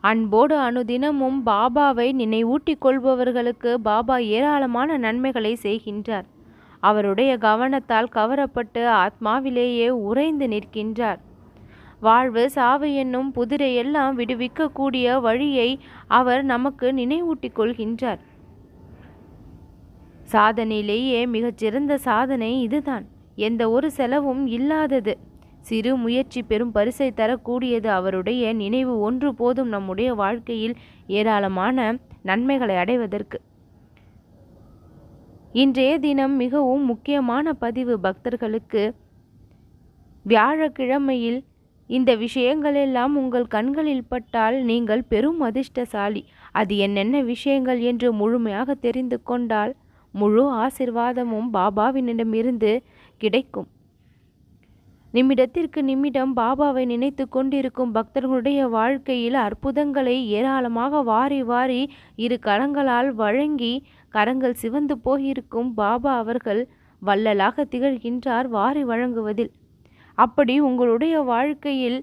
அன்போடு அனுதினமும் பாபாவை நினைவூட்டிக் கொள்பவர்களுக்கு பாபா ஏராளமான நன்மைகளை செய்கின்றார். அவருடைய கவனத்தால் கவரப்பட்டு ஆத்மாவிலேயே உறைந்து நிற்கின்றார். வாழ்வு சாவு என்னும் புதிரையெல்லாம் விடுவிக்கக்கூடிய வழியை அவர் நமக்கு நினைவூட்டிக் கொள்கின்றார். சாதனையிலேயே மிகச்சிறந்த சாதனை இதுதான். எந்த ஒரு செலவும் இல்லாதது. சிறு முயற்சி பெரும் பரிசை தரக்கூடியது அவருடைய நினைவு ஒன்று போதும் நம்முடைய வாழ்க்கையில் ஏராளமான நன்மைகளை அடைவதற்கு. இன்றைய தினம் மிகவும் முக்கியமான பதிவு பக்தர்களுக்கு வியாழக்கிழமையில் இந்த விஷயங்களெல்லாம் உங்கள் கண்களில் பட்டால் நீங்கள் பெரும் அதிர்ஷ்டசாலி. அது என்னென்ன விஷயங்கள் என்று முழுமையாக தெரிந்து கொண்டால் முழு ஆசிர்வாதமும் பாபாவினிடமிருந்து கிடைக்கும். நிமிடத்திற்கு நிமிடம் பாபாவை நினைத்து கொண்டிருக்கும் பக்தர்களுடைய வாழ்க்கையில் அற்புதங்களை ஏராளமாக வாரி வாரி இரு கரங்களால் வழங்கி கரங்கள் சிவந்து போயிருக்கும் பாபா அவர்கள் வள்ளலாக திகழ்கின்றார் வாரி வழங்குவதில். அப்படி உங்களுடைய வாழ்க்கையில்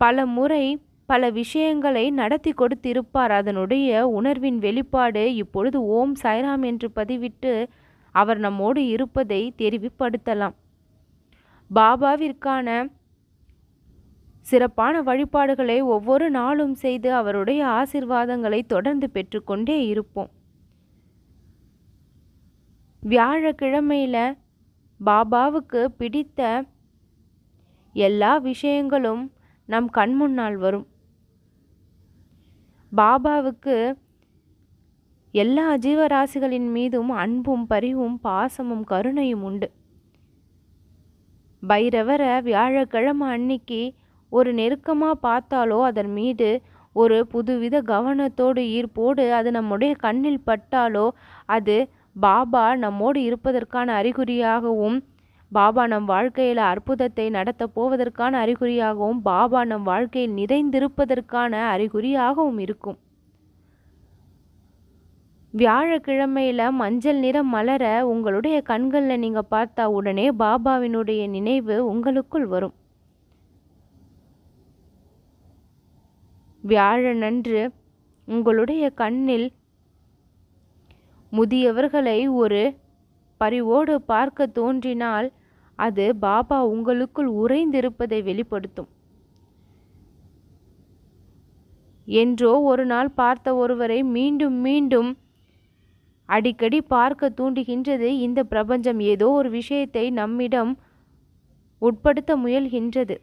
பல முறை பல விஷயங்களை நடத்தி கொடுத்திருப்பார். அதனுடைய உணர்வின் வெளிப்பாடு இப்பொழுது ஓம் சாய்ராம் என்று பதிவிட்டு அவர் நம்மோடு இருப்பதை தெரிவிப்படுத்தலாம். பாபாவிற்கான சிறப்பான வழிபாடுகளை ஒவ்வொரு நாளும் செய்து அவருடைய ஆசிர்வாதங்களை தொடர்ந்து பெற்றுக்கொண்டே இருப்போம். வியாழக்கிழமையில் பாபாவுக்கு பிடித்த எல்லா விஷயங்களும் நம் கண் முன்னால் வரும். பாபாவுக்கு எல்லா ஜீவராசிகளின் மீதும் அன்பும் பரிவும் பாசமும் கருணையும் உண்டு. பைரவரை வியாழக்கிழமை அன்னைக்கு ஒரு நெருக்கமாக பார்த்தாலோ அதன் மீது ஒரு புதுவித கவனத்தோடு ஈர்ப்போடு அது நம்முடைய கண்ணில் பட்டாலோ அது பாபா நம்மோடு இருப்பதற்கான அறிகுறியாகவும் பாபா நம் வாழ்க்கையில் அற்புதத்தை நடத்தப் போவதற்கான அறிகுறியாகவும் பாபா நம் வாழ்க்கையில் நிறைந்திருப்பதற்கான அறிகுறியாகவும் இருக்கும். வியாழக்கிழமையில் மஞ்சள் நிறம் மலர உங்களுடைய கண்களில் நீங்கள் பார்த்தா உடனே பாபாவினுடைய நினைவு உங்களுக்குள் வரும். வியாழனன்று உங்களுடைய கண்ணில் முதியவர்களை ஒரு பரிவோடு பார்க்க தோன்றினால் அது பாபா உங்களுக்குள் உறைந்திருப்பதை வெளிப்படுத்தும். என்றோ ஒரு நாள் பார்த்த ஒருவரை மீண்டும் மீண்டும் அடிக்கடி பார்க்க தூண்டுகின்றது. இந்த பிரபஞ்சம் ஏதோ ஒரு விஷயத்தை நம்மிடம் உட்படுத்த முயல்கின்றது.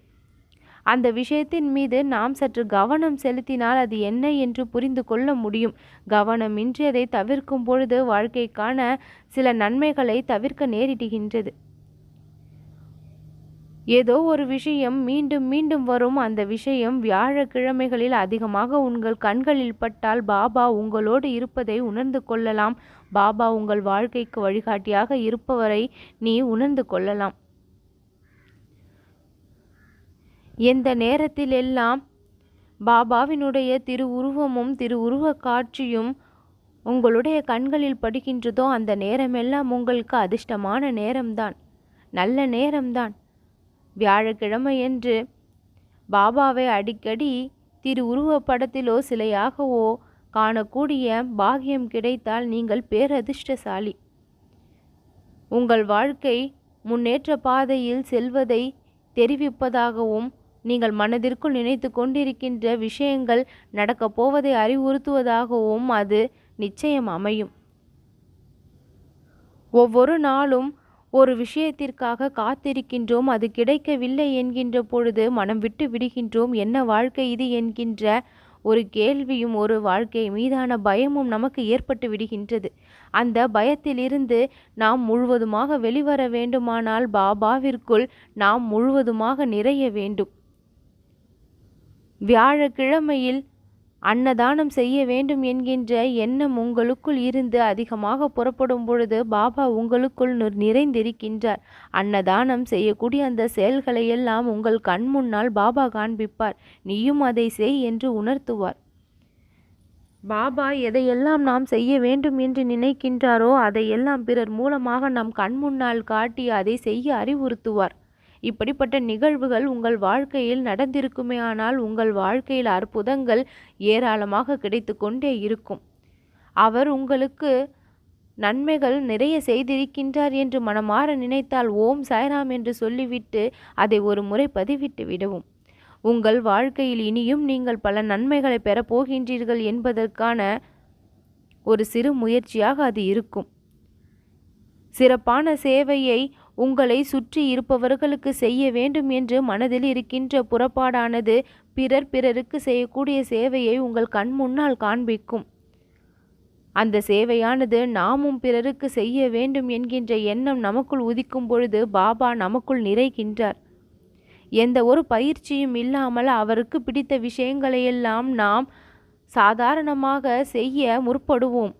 அந்த விஷயத்தின் மீது நாம் சற்று கவனம் செலுத்தினால் அது என்ன என்று புரிந்து கொள்ள முடியும். கவனமின்றி அதை தவிர்க்கும் பொழுது வாழ்க்கைக்கான சில நன்மைகளை தவிர்க்க நேரிடுகின்றது. ஏதோ ஒரு விஷயம் மீண்டும் மீண்டும் வரும். அந்த விஷயம் வியாழக்கிழமைகளில் அதிகமாக உங்கள் கண்களில் பட்டால் பாபா உங்களோடு இருப்பதை உணர்ந்து கொள்ளலாம். பாபா உங்கள் வாழ்க்கைக்கு வழிகாட்டியாக இருப்பவரை நீ உணர்ந்து கொள்ளலாம். எந்த நேரத்திலெல்லாம் பாபாவினுடைய திருவுருவமும் திருவுருவ காட்சியும் உங்களுடைய கண்களில் படுகின்றதோ அந்த நேரமெல்லாம் உங்களுக்கு அதிர்ஷ்டமான நேரம்தான். நல்ல நேரம்தான். வியாழக்கிழமையன்று பாபாவை அடிக்கடி திரு உருவப்படத்திலோ சிலையாகவோ காணக்கூடிய பாகியம் கிடைத்தால் நீங்கள் பேரதிர்ஷ்டசாலி. உங்கள் வாழ்க்கை முன்னேற்ற பாதையில் செல்வதை தெரிவிப்பதாகவும் நீங்கள் மனதிற்குள் நினைத்து கொண்டிருக்கின்ற விஷயங்கள் நடக்கப் போவதை அறிவுறுத்துவதாகவும் அது நிச்சயம் அமையும். ஒவ்வொரு நாளும் ஒரு விஷயத்திற்காக காத்திருக்கின்றோம் அது கிடைக்கவில்லை என்கின்ற பொழுது மனம் விட்டு விடுகின்றோம். என்ன வாழ்க்கை இது என்கின்ற ஒரு கேள்வியும் ஒரு வாழ்க்கை மீதான பயமும் நமக்கு ஏற்பட்டு விடுகின்றது. அந்த பயத்திலிருந்து நாம் முழுவதுமாக வெளிவர வேண்டுமானால் பாபாவிற்குள் நாம் முழுவதுமாக நிறைய வேண்டும். வியாழக்கிழமையில் அன்னதானம் செய்ய வேண்டும் என்கின்ற எண்ணம் உங்களுக்குள் இருந்து அதிகமாக புறப்படும் பொழுது பாபா உங்களுக்குள் நிறைந்திருக்கின்றார். அன்னதானம் செய்யக்கூடிய அந்த செயல்களை எல்லாம் உங்கள் கண் முன்னால் பாபா காண்பிப்பார். நீயும் அதை செய் என்று உணர்த்துவார். பாபா எதையெல்லாம் நாம் செய்ய வேண்டும் என்று நினைக்கின்றாரோ அதையெல்லாம் பிறர் மூலமாக நம் கண் முன்னால் காட்டி அதை செய்ய அறிவுறுத்துவார். இப்படிப்பட்ட நிகழ்வுகள் உங்கள் வாழ்க்கையில் நடந்திருக்குமேயானால் உங்கள் வாழ்க்கையில் அற்புதங்கள் ஏராளமாக கிடைத்து கொண்டே இருக்கும். அவர் உங்களுக்கு நன்மைகள் நிறைய செய்திருக்கின்றார் என்று மனமாற நினைத்தால் ஓம் சாய்ராம் என்று சொல்லிவிட்டு அதை ஒரு முறை பதிவிட்டு விடவும். உங்கள் வாழ்க்கையில் இனியும் நீங்கள் பல நன்மைகளை பெறப்போகின்றீர்கள் என்பதற்கான ஒரு சிறு முயற்சியாக அது இருக்கும். சிறப்பான சேவையை உங்களை சுற்றி இருப்பவர்களுக்கு செய்ய வேண்டும் என்று மனதில் இருக்கின்ற புறப்பாடானது பிறர் பிறருக்கு செய்யக்கூடிய சேவையை உங்கள் கண் முன்னால் காண்பிக்கும். அந்த சேவையானது நாமும் பிறருக்கு செய்ய வேண்டும் என்கின்ற எண்ணம் நமக்குள் உதிக்கும் பொழுது பாபா நமக்குள் நிறைகின்றார். எந்த ஒரு பயிற்சியும் இல்லாமல் அவருக்கு பிடித்த விஷயங்களையெல்லாம் நாம் சாதாரணமாக செய்ய முற்படுவோம்.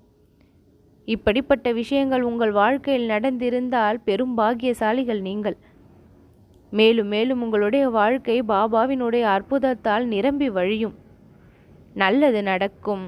இப்படிப்பட்ட விஷயங்கள் உங்கள் வாழ்க்கையில் நடந்திருந்தால் பெரும் பாக்கியசாலிகள் நீங்கள். மேலும் மேலும் உங்களுடைய வாழ்க்கை பாபாவினுடைய அற்புதத்தால் நிரம்பி வழியும். நல்லது நடக்கும்.